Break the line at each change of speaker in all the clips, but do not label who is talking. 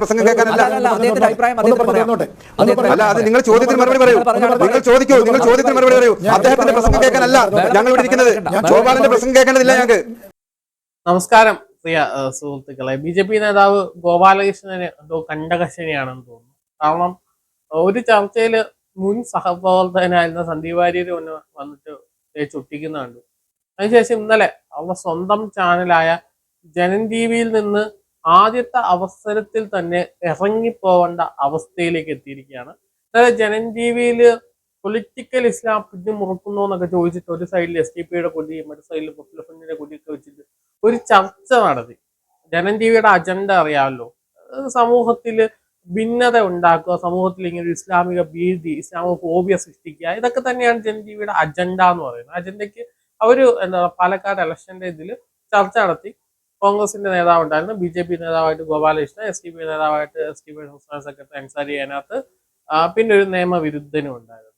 പ്രസംഗം കേൾക്കാനല്ല
അല്ല,
അത് നിങ്ങൾ ചോദ്യത്തിന് മറുപടി പറയൂ. നിങ്ങൾ ചോദിക്കൂ നിങ്ങൾ ചോദ്യത്തിന് മറുപടി പറയൂ. അദ്ദേഹത്തിന്റെ പ്രസംഗം കേൾക്കാനല്ല ഞങ്ങൾ ഇവിടെ ഇരിക്കുന്നത് ഗോപാലന്റെ പ്രസംഗം കേൾക്കേണ്ടതില്ല ഞങ്ങൾക്ക്.
നമസ്കാരം പ്രിയ സുഹൃത്തുക്കളെ. ബി ജെ പി നേതാവ് ഗോപാലകൃഷ്ണന് എന്തോ കണ്ടകശനിയാണെന്ന് തോന്നുന്നു. കാരണം ഒരു ചർച്ചയിൽ മുൻ സഹപ്രവർത്തകനായിരുന്ന സന്ദീപ് വാര്യര് ഒന്ന് വന്നിട്ട് ചുട്ടിക്കുന്നുണ്ട്. അതിനുശേഷം ഇന്നലെ അവരുടെ സ്വന്തം ചാനലായ ജനൻ ടി വിയിൽ നിന്ന് ആദ്യത്തെ അവസരത്തിൽ തന്നെ ഇറങ്ങിപ്പോവേണ്ട അവസ്ഥയിലേക്ക് എത്തിയിരിക്കുകയാണ്. അതായത് ജനഞ്ജീവിയിൽ പൊളിറ്റിക്കൽ ഇസ്ലാം പിന്നെ മുറുക്കുന്നു എന്നൊക്കെ ചോദിച്ചിട്ട് ഒരു സൈഡിൽ എസ് ഡി പിയുടെ കൊടിയും മറ്റു സൈഡിൽ മുസ്ലിം ഫ്രണ്ടിന്റെ കൊടിയൊക്കെ വെച്ചിട്ട് ഒരു ചർച്ച നടത്തി. ജനഞ്ജീവിയുടെ അജണ്ട അറിയാമല്ലോ. സമൂഹത്തിൽ ഭിന്നത ഉണ്ടാക്കുക സമൂഹത്തിൽ ഇങ്ങനെ ഒരു ഇസ്ലാമിക ഭീതി ഇസ്ലാമിക ഫോബിയ സൃഷ്ടിക്കുക ഇതൊക്കെ തന്നെയാണ് ജനജീവിയുടെ അജണ്ട എന്ന് പറയുന്നത്. അജണ്ടയ്ക്ക് അവർ എന്താ പാലക്കാട് ഇലക്ഷന്റെ ഇതിൽ ചർച്ച നടത്തി. കോൺഗ്രസിന്റെ നേതാവുണ്ടായിരുന്നു. ബി ജെ പി നേതാവായിട്ട് ഗോപാലകൃഷ്ണൻ എസ് ഡി പി നേതാവായിട്ട് എസ് ഡി പി സംസ്ഥാന സെക്രട്ടറി അൻസാരി അതിനകത്ത് പിന്നെ ഒരു നിയമവിരുദ്ധനും ഉണ്ടായിരുന്നു.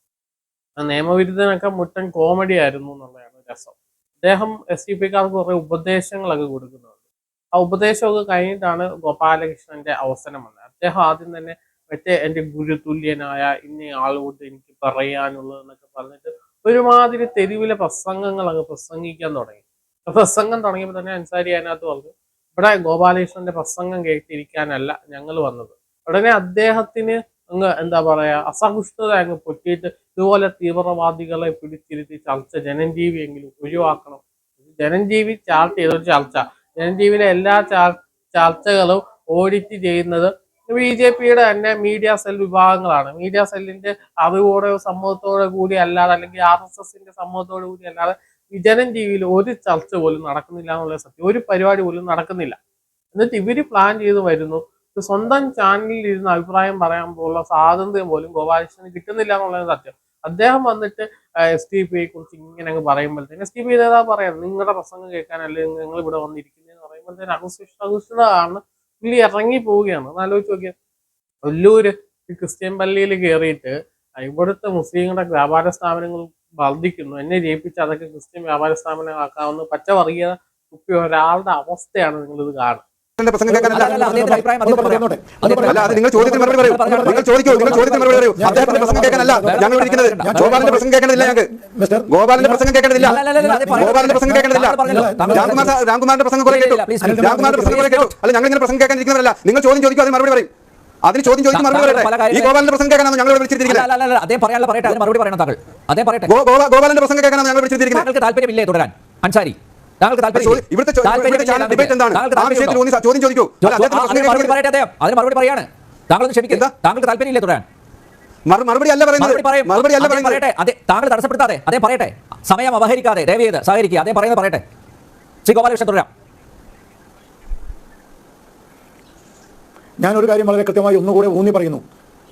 ആ നിയമവിരുദ്ധനൊക്കെ മുട്ടൻ കോമഡി ആയിരുന്നു എന്നുള്ളതാണ് രസം. അദ്ദേഹം എസ് ഡി പിക്കാർക്ക് കുറെ ഉപദേശങ്ങളൊക്കെ കൊടുക്കുന്നുണ്ട്. ആ ഉപദേശമൊക്കെ കഴിഞ്ഞിട്ടാണ് ഗോപാലകൃഷ്ണന്റെ അവസരം വന്നത്. അദ്ദേഹം ആദ്യം തന്നെ മറ്റേ എന്റെ ഗുരുതുല്യനായ ഇന്ന ആളോട് എനിക്ക് പറയാനുള്ളത് എന്നൊക്കെ പറഞ്ഞിട്ട് ഒരുമാതിരി തെരുവിലെ പ്രസംഗങ്ങളൊക്കെ പ്രസംഗിക്കാൻ തുടങ്ങി. പ്രസംഗം തുടങ്ങിയപ്പോൾ തന്നെ അൻസാരി അതിനകത്ത് പറഞ്ഞു ഇവിടെ ഗോപാലകൃഷ്ണന്റെ പ്രസംഗം കേട്ടിരിക്കാനല്ല ഞങ്ങൾ വന്നത്. ഉടനെ അദ്ദേഹത്തിന് അങ്ങ് എന്താ പറയാ അസഹിഷ്ണുത അങ്ങ് പൊട്ടിയിട്ട് ഇതുപോലെ തീവ്രവാദികളെ പിടിച്ചിരുത്തി ചർച്ച ജനഞ്ജീവി എങ്കിലും ഒഴിവാക്കണം. ജനഞ്ജീവി ചാർട്ട് ചെയ്തൊരു ചർച്ച. ജനഞ്ജീവിയിലെ എല്ലാ ചാർ ചർച്ചകളും ഓഡിറ്റ് ചെയ്യുന്നത് ബി ജെ പിയുടെ തന്നെ മീഡിയ സെൽ വിഭാഗങ്ങളാണ്. മീഡിയ സെല്ലിന്റെ അറിവോടെ സമ്മതത്തോടെ കൂടി അല്ലാതെ അല്ലെങ്കിൽ ആർ എസ് എസിന്റെ സമ്മതത്തോടു കൂടി അല്ലാതെ ഈ ജനം ടിവിയിൽ ഒരു ചർച്ച പോലും നടക്കുന്നില്ല എന്നുള്ള സത്യം. ഒരു പരിപാടി പോലും നടക്കുന്നില്ല. എന്നിട്ട് ഇവർ പ്ലാൻ ചെയ്ത് വരുന്നു. സ്വന്തം ചാനലിൽ ഇരുന്ന് അഭിപ്രായം പറയാൻ പോലുള്ള സ്വാതന്ത്ര്യം പോലും ഗോപാലകൃഷ്ണന് കിട്ടുന്നില്ല എന്നുള്ളത് സത്യം. അദ്ദേഹം വന്നിട്ട് എസ് ടി പിയെ കുറിച്ച് ഇങ്ങനെ അങ്ങ് പറയുമ്പോഴത്തേന് എസ് ടി പി നേതാവ് പറയാം നിങ്ങളുടെ പ്രസംഗം കേൾക്കാനല്ലേ നിങ്ങൾ ഇവിടെ വന്നിരിക്കുന്നതെന്ന് പറയുമ്പോഴത്തേന് അകുശിഷ്ടമാണ് പുള്ളി ഇറങ്ങി പോവുകയാണ്. ഒന്ന് ആലോചിച്ച് നോക്കിയാൽ വല്ലൂര് ക്രിസ്ത്യൻ പള്ളിയിൽ കയറിയിട്ട് ഇവിടുത്തെ മുസ്ലിങ്ങളുടെ വ്യാപാര സ്ഥാപനങ്ങൾ വർദ്ധിക്കുന്നു എന്നെ ജയിപ്പിച്ച് അതൊക്കെ ക്രിസ്ത്യൻ വ്യാപാര സ്ഥാപനമാക്കാവുന്ന പച്ച വർഗീയത കുപ്പി ഒരാളുടെ അവസ്ഥയാണ് നിങ്ങളിത് കാണുന്നത്
നിങ്ങൾ ചോദ്യത്തിന് മറുപടി പറയൂ നിങ്ങൾ ചോദിക്കൂ നിങ്ങൾ ചോദ്യത്തിന് മറുപടി പറയൂ അദ്ദേഹത്തിന്റെ പ്രസംഗം കേൾക്കാനല്ല ഞങ്ങൾ ഇവിടെ ഇരിക്കുന്നത് ഗോപാലന്റെ പ്രസംഗം കേൾക്കേണ്ടതില്ല ഞങ്ങൾക്ക്
മിസ്റ്റർ
ഗോപാലന്റെ പ്രസംഗം കേൾക്കേണ്ടതില്ല
അല്ല, അല്ല, അല്ല, അത് പറയട്ടെ.
ഗോപാലന്റെ പ്രസംഗം കേൾക്കേണ്ടതില്ല
താങ്കൾ പറഞ്ഞല്ലോ.
രാംകുമാർ രാംകുമാറിന്റെ പ്രസംഗം കുറെ കേട്ടു. രാംകുമാറിന്റെ പ്രസംഗം കുറെ കേട്ടു അല്ല ഞങ്ങൾ ഇങ്ങനെ പ്രസംഗം കേൾക്കാനിരിക്കുന്നവരല്ല നിങ്ങൾ ചോദ്യം ചോദിക്കും അതിന് മറുപടി പറയും അതിന് ചോദ്യം ചോദിച്ചു മറുപടി പറയട്ടെ? ഈ ഗോപാലന്റെ പ്രസംഗം കേൾക്കാനാണ് ഞങ്ങൾ ഇവിടെ വിളിച്ചിരിക്കുന്നത്.
അല്ല, അല്ല, അല്ല, അദ്ദേഹം പറയാനുള്ള പറയട്ടെ അതിന് മറുപടി പറയണം താങ്കൾ. അതേ പറയട്ടെ.
ഗോപാലന്റെ പ്രസംഗം കേൾക്കാനാണ് ഞങ്ങൾ വിളിച്ചിരിക്കുന്നത്.
താങ്കൾക്ക് താല്പര്യമില്ലേ തുടരാൻ? അൻസാരി താങ്കൾക്ക്?
ഇവിടുത്തെ ഡിബേറ്റ് എന്താണ്? ആ വിഷയത്തിൽ? ചോദ്യം ചോദിക്കൂ.
മറുപടി പറയട്ടെ അദ്ദേഹം. അതിന് മറുപടി പറയാണ്. ക്ഷമിക്കുക? താങ്കൾക്ക് താല്പര്യമില്ലേ തുടരാൻ?
മറുപടി അല്ല പറയുന്നത്.
മറുപടി
അല്ല
പറയട്ടെ അതെ താങ്കൾ തടസ്സപ്പെടുത്താതെ അതേ പറയട്ടെ. സമയം അപഹരിക്കാതെ ദയവ് ചെയ്ത് സഹകരിക്കുക. അതേ പറയുന്നത് പറയട്ടെ. ശ്രീ ഗോപാലകൃഷ്ണൻ തുടരാം.
ഞാനൊരു കാര്യം വളരെ കൃത്യമായി ഒന്നുകൂടെ ഊന്നി പറയുന്നു.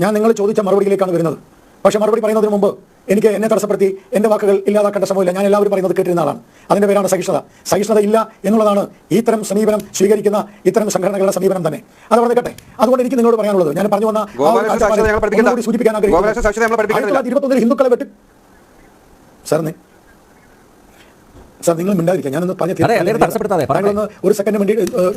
ഞാൻ നിങ്ങൾ ചോദിച്ച മറുപടിയിലേക്കാണ് വരുന്നത്. പക്ഷേ മറുപടി പറയുന്നതിന് മുമ്പ് എനിക്ക് എന്നെ തടസ്സപ്പെടുത്തി എന്റെ വാക്കുകൾ ഇല്ലാതാക്കേണ്ട സമയമില്ല ഞാൻ എല്ലാവരും പറയുന്നത് കേട്ടിരുന്ന ആളാണ്. അതിന്റെ പേരാണ് സഹിഷ്ണുത. സഹിഷ്ണുത ഇല്ല എന്നുള്ളതാണ് ഇത്തരം സമീപനം സ്വീകരിക്കുന്ന ഇത്തരം സംഘടനകളുടെ സമീപനം തന്നെ. അത് പറഞ്ഞിട്ടെ അതുകൊണ്ട് എനിക്ക് നിങ്ങളോട് പറയാനുള്ളത് ഞാൻ പറഞ്ഞു വന്ന ഒരു സൂചിപ്പിക്കാൻ ഇരുപത്തൊന്നിൽ ഹിന്ദുക്കളെ വെട്ടി. സാർ നി- സാർ നിങ്ങൾ മിണ്ടാതിരിക്കുക ഞാനൊന്ന് പറഞ്ഞ ഒരു സെക്കൻഡ് വേണ്ടി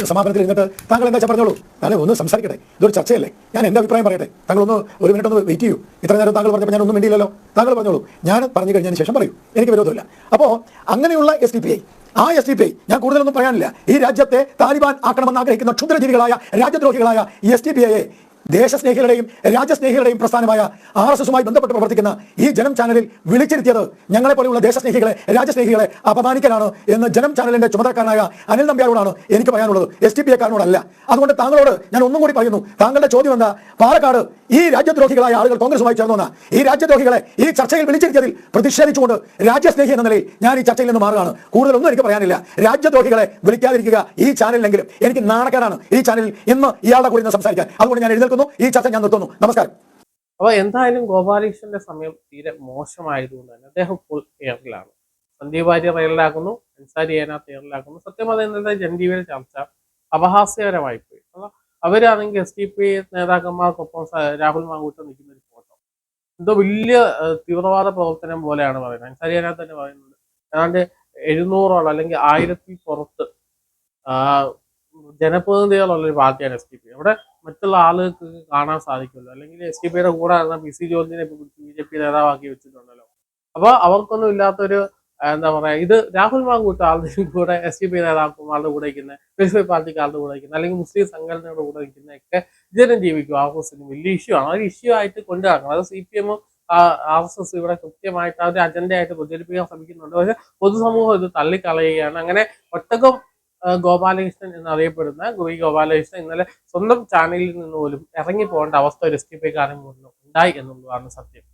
സമാപനത്തിൽ ഇരുന്നിട്ട് താങ്കൾ എന്താ പറഞ്ഞോളൂ. താങ്കൾ ഒന്ന് സംസാരിക്കട്ടെ. ഇതൊരു ചർച്ചയല്ലേ. ഞാൻ എന്റെ അഭിപ്രായം പറയട്ടെ. താങ്കൾ ഒന്ന് ഒരു മിനിറ്റ് ഒന്ന് വെയിറ്റ് ചെയ്യൂ. ഇത്ര നേരം താങ്കൾ പറഞ്ഞപ്പോൾ ഞാൻ ഒന്നും മിണ്ടിയില്ലല്ലോ. താങ്കൾ പറഞ്ഞോളൂ. ഞാൻ പറഞ്ഞു കഴിഞ്ഞതിന് ശേഷം പറയൂ. എനിക്ക് വിരോധമില്ല. അപ്പോൾ അങ്ങനെയുള്ള എസ് ഡി പി ഐ ആ എസ് ഡി പി ഐ ഞാൻ കൂടുതലൊന്നും പറയാനില്ല. ഈ രാജ്യത്തെ താലിബാൻ ആക്കണമെന്ന് ആഗ്രഹിക്കുന്ന ക്ഷുദ്രജീവികളായ രാജ്യദ്രോഹികളായ എസ് ഡി പി ഐയെ ദേശസ്നേഹികളുടെയും രാജ്യസ്നേഹികളുടെയും പ്രസ്ഥാനമായ ആർ എസ് എസുമായി ബന്ധപ്പെട്ട് പ്രവർത്തിക്കുന്ന ഈ ജനം ചാനലിൽ വിളിച്ചിരുത്തിയത് ഞങ്ങളെ പോലെയുള്ള ദേശസ്നേഹികളെ രാജ്യസ്നേഹികളെ അപമാനിക്കലാണ് എന്ന് ജനം ചാനലിന്റെ ചുമതലക്കാരനായ അനിൽ നമ്പ്യാരോടാണ് എനിക്ക് പറയാനുള്ളത്. എസ് ടി പി എക്കാരനോടല്ല. അതുകൊണ്ട് താങ്കളോട് ഞാൻ ഒന്നും കൂടി പറയുന്നു. താങ്കളുടെ ചോദ്യം എന്താ? പാലക്കാട് ഈ രാജ്യദ്രോഹികളായ ആളുകൾ കോൺഗ്രസുമായി ചേർന്നു ഈ രാജ്യദ്രോഹികളെ ഈ ചർച്ചയിൽ വിളിച്ചിരുത്തിയതിൽ പ്രതിഷേധിച്ചുകൊണ്ട് രാജ്യസ്നേഹി എന്ന നിലയിൽ ഞാൻ ഈ ചർച്ചയിൽ നിന്ന് മാറുകയാണ്. കൂടുതലൊന്നും എനിക്ക് പറയാനില്ല. രാജ്യദ്രോഹികളെ വിളിക്കാതിരിക്കുക ഈ ചാനലിലെങ്കിലും എനിക്ക് നാണക്കാരാണ് ഈ ചാനലിൽ ഇന്ന് ഇയാളുടെ കൂടി സംസാരിക്കാൻ. അതുകൊണ്ട് ഞാൻ എഴുന്നേൽക്കുന്നു ഈ ചർച്ച ഞാൻ നിർത്തുന്നു. നമസ്കാരം.
അപ്പൊ എന്തായാലും ഗോപാലകൃഷ്ണന്റെ സമയം തീരെ മോശമായതുകൊണ്ട് തന്നെ അദ്ദേഹം ഫുൾ എയറിലാണ് സന്ദീപ് വാര്യർ എയറിലാക്കുന്നു അൻസാരി എയറിലാക്കുന്നു സത്യം പറയുന്നത് ജനജീവിയുടെ ചർച്ച അപഹാസ്യകരമായി പോയി. അവരാണെങ്കിൽ എസ് ഡി പി നേതാക്കന്മാർക്കൊപ്പം രാഹുൽ മാങ്കൂട്ടം നിൽക്കുന്ന ഒരു ഫോട്ടോ. എന്തോ വലിയ തീവ്രവാദ പ്രവർത്തനം പോലെയാണ് പറയുന്നത്. അൻസാരി അതിനകത്ത് തന്നെ പറയുന്നത്. ഏതാണ്ട് എഴുന്നൂറോളം അല്ലെങ്കിൽ ആയിരത്തി പുറത്ത് ജനപ്രതിനിധികളുള്ള ഒരു പാർട്ടിയാണ് എസ് ഡി പി. അവിടെ മറ്റുള്ള ആളുകൾക്ക് കാണാൻ സാധിക്കുമല്ലോ. അല്ലെങ്കിൽ എസ് ഡി പിയുടെ കൂടെ നടന്ന പി സി ജോർജിനെ ബി ജെ പി നേതാവാക്കി വെച്ചിട്ടുണ്ടല്ലോ. അപ്പൊ അവർക്കൊന്നും ഇല്ലാത്തൊരു എന്താ പറയാ ഇത് രാഹുൽ മാങ്കൂട്ട് ആളുടെ കൂടെ എസ് ഡി പി നേതാക്കന്മാരുടെ കൂടെ ഇരിക്കുന്ന എസ് പാർട്ടിക്ക് ആളുടെ കൂടെ ഇരിക്കുന്ന അല്ലെങ്കിൽ മുസ്ലിം സംഘടനയുടെ കൂടെ നിൽക്കുന്ന ഒക്കെ ജനം ജീവിക്കും. ആർ എസ് എസിന് വലിയ ഇഷ്യൂ ആണ്. ഒരു ഇഷ്യൂ ആയിട്ട് കൊണ്ടു നടക്കണം അത് സി പി എമ്മും ആർ എസ് എസ് ഇവിടെ കൃത്യമായിട്ട് ആ ഒരു അജണ്ടയായിട്ട് പ്രചരിപ്പിക്കാൻ ശ്രമിക്കുന്നുണ്ട്. പക്ഷെ പൊതുസമൂഹം ഇത് തള്ളിക്കളയുകയാണ്. അങ്ങനെ ഒട്ടകം ഗോപാലകൃഷ്ണൻ എന്നറിയപ്പെടുന്ന ഗോപി ഗോപാലകൃഷ്ണൻ ഇന്നലെ സ്വന്തം ചാനലിൽ നിന്ന് പോലും ഇറങ്ങി പോകേണ്ട അവസ്ഥ ഒരു എസ് ടി പി കാരൻ ഉണ്ടായി എന്നുള്ളതാണ് സത്യം.